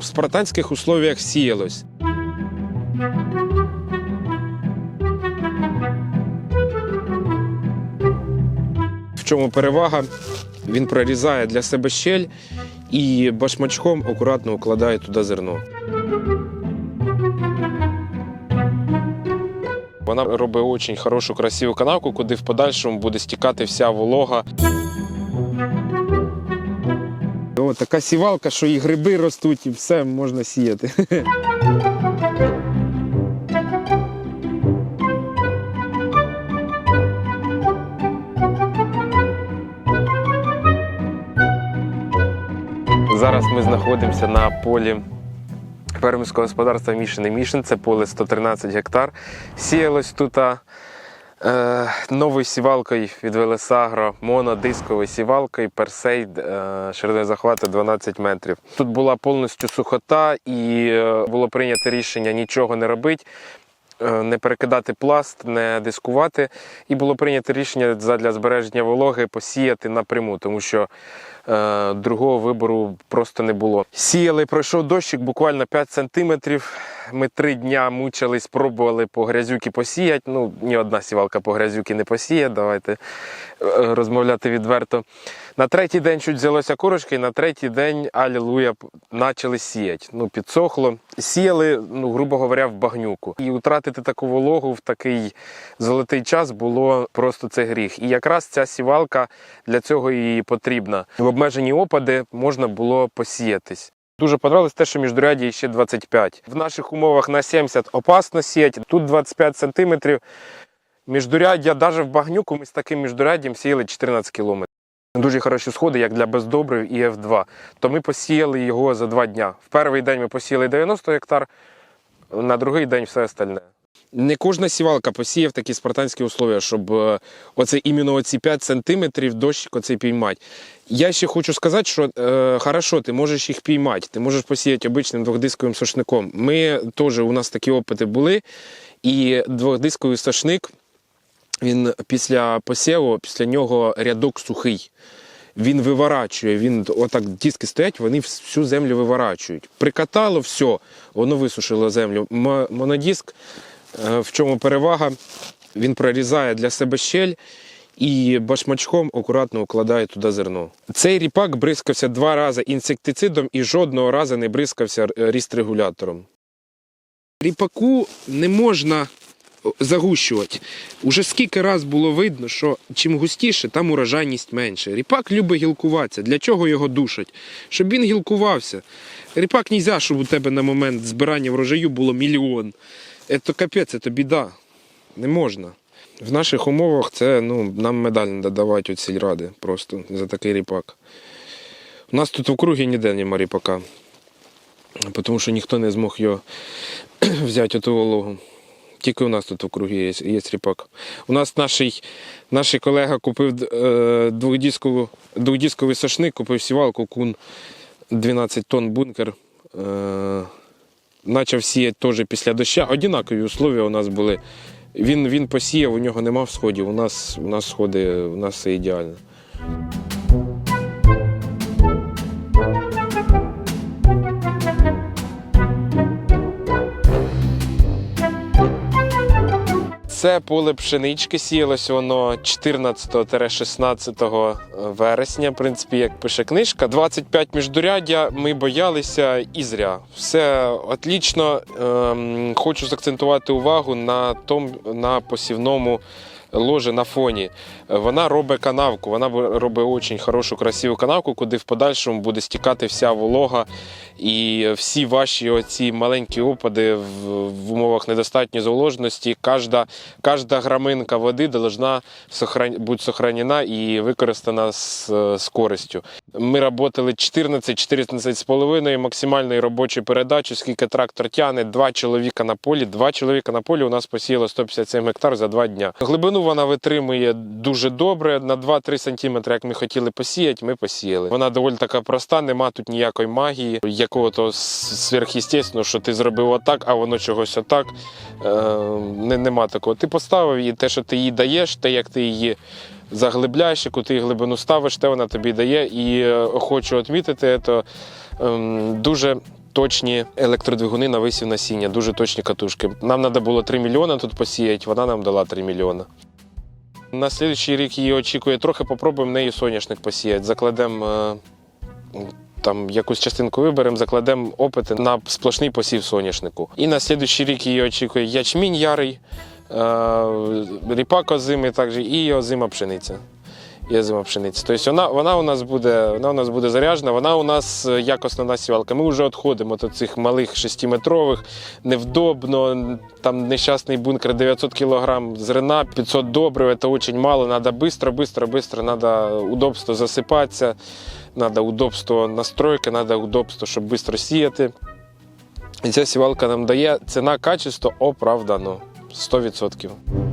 в спартанських условіях сіялось. В чому перевага? Він прорізає для себе щель і башмачком акуратно укладає туди зерно. Вона робить дуже хорошу красиву канавку, куди в подальшому буде стікати вся волога. О, така сівалка, що і гриби ростуть, і все можна сіяти. Зараз ми знаходимося на полі фермерського господарства Мішини Мішин. Це поле 113 гектар. Сіялось тут новою сівалкою від Велесагро, монодисковою сівалкою, персей е, шириною захвату 12 метрів. Тут була повністю сухота, і е, було прийнято рішення нічого не робити. Е, Не перекидати пласт, не дискувати, і було прийнято рішення для збереження вологи посіяти напряму, тому що е, другого вибору просто не було. Сіяли, пройшов дощик буквально 5 сантиметрів. Ми три дня мучились, пробували по грязюки посіяти. Ну, ні одна сівалка по грязюки не посіє. Давайте е, розмовляти відверто. На третій день чуть взялося курочки, і на третій день алілуя почали сіяти. Ну, підсохло. Сіяли, ну, грубо говоря, в багнюку. І втратити таку вологу в такий золотий час було просто це гріх. І якраз ця сівалка для цього і потрібна. В обмежені опади можна було посіятись. Дуже подобалось те, що міждуряді ще 25. В наших умовах на 70 опасно сіяти, тут 25 сантиметрів. Міждуряддя, навіть в багнюку ми з таким міждуряддям сіяли 14 кілометрів. Дуже хороші сходи, як для бездобрив і F2. То ми посіяли його за два дня. В перший день ми посіяли 90 гектар, на другий день все остальне. Не кожна сівалка посіє в такі спартанські условия, щоб е, оце іменно оці 5 сантиметрів дощик оцей піймати. Я ще хочу сказати, що е, хорошо, ти можеш їх піймати, ти можеш посіяти обичним двохдисковим сошником. Ми теж у нас такі опити були, і двохдисковий сошник, він після посіву, після нього рядок сухий. Він виворачує, він отак диски стоять, вони всю землю виворачують. Прикатало все, воно висушило землю. Монодиск, е, в чому перевага? Він прорізає для себе щель і башмачком акуратно укладає туди зерно. Цей ріпак бризкався два рази інсектицидом і жодного разу не бризкався е, ріст-регулятором. Ріпаку не можна загущувати. Уже скільки раз було видно, що чим густіше, там урожайність менше. Ріпак любить гілкуватися. Для чого його душать? Щоб він гілкувався. Ріпак не можна, щоб у тебе на момент збирання врожаю було мільйон. Це капець, це біда. Не можна. В наших умовах це ну, нам медаль не давати від сільради просто за такий ріпак. У нас тут в округі ніде нема ріпака, тому що ніхто не змог його взяти оту вологу. Тільки у нас тут в округі є, є ріпак. У нас наш, колега купив е, двохдісковий сошник, купив сівалку кун 12 тонн бункер. Е, почав сіяти теж після доща. Однакові условия у нас були. Він, він посіяв, у нього нема всходів. У нас, у нас сходи, у нас все ідеально. Це поле пшенички сіялось воно 14-16 вересня. В принципі, як пише книжка, 25 міждуряддя. Ми боялися і зря. Все отлічно. Ем, хочу закцентувати увагу на том, на посівному ложе на фоні. Вона робить канавку, вона робить дуже хорошу, красиву канавку, куди в подальшому буде стікати вся волога і всі ваші оці маленькі опади в, умовах недостатньої зволоженості. Кожна, кожна граминка води должна бути сохранена і використана з, з користю. Ми працювали 14-14 з половиною максимальної робочої передачі, скільки трактор тягне, два чоловіка на полі. Два чоловіка на полі у нас посіяло 157 гектар за два дня. Глибину вона витримує дуже добре. На 2-3 см, як ми хотіли посіяти, ми посіяли. Вона доволі така проста, нема тут ніякої магії, якого-то сверхъестественного, що ти зробив отак, а воно чогось отак. Е, нема такого. Ти поставив і те, що ти їй даєш, те, як ти її заглибляєш, яку ти глибину ставиш, те вона тобі дає. І е, хочу відмітити, це ем, дуже точні електродвигуни на висів насіння, дуже точні катушки. Нам треба було 3 мільйони тут посіяти, вона нам дала 3 мільйони. На слідчий рік її очікує трохи, попробуємо нею соняшник посіяти. Закладемо е, там якусь частинку виберемо, закладемо опити на сплошний посів соняшнику. І на слідчий рік її очікує ячмінь ярий, е, ріпак озимий, також і озима пшениця. І озима пшениця. Тобто вона, вона, у нас буде, вона у нас буде заряджена, вона у нас е, як основна сівалка. Ми вже відходимо від цих малих шестиметрових, невдобно, там нещасний бункер 900 кг зерна, 500 добрив, це дуже мало, треба швидко, швидко, швидко, треба удобство засипатися, треба удобство настройки, треба удобство, щоб швидко сіяти. І ця сівалка нам дає ціна качество оправдано 100%.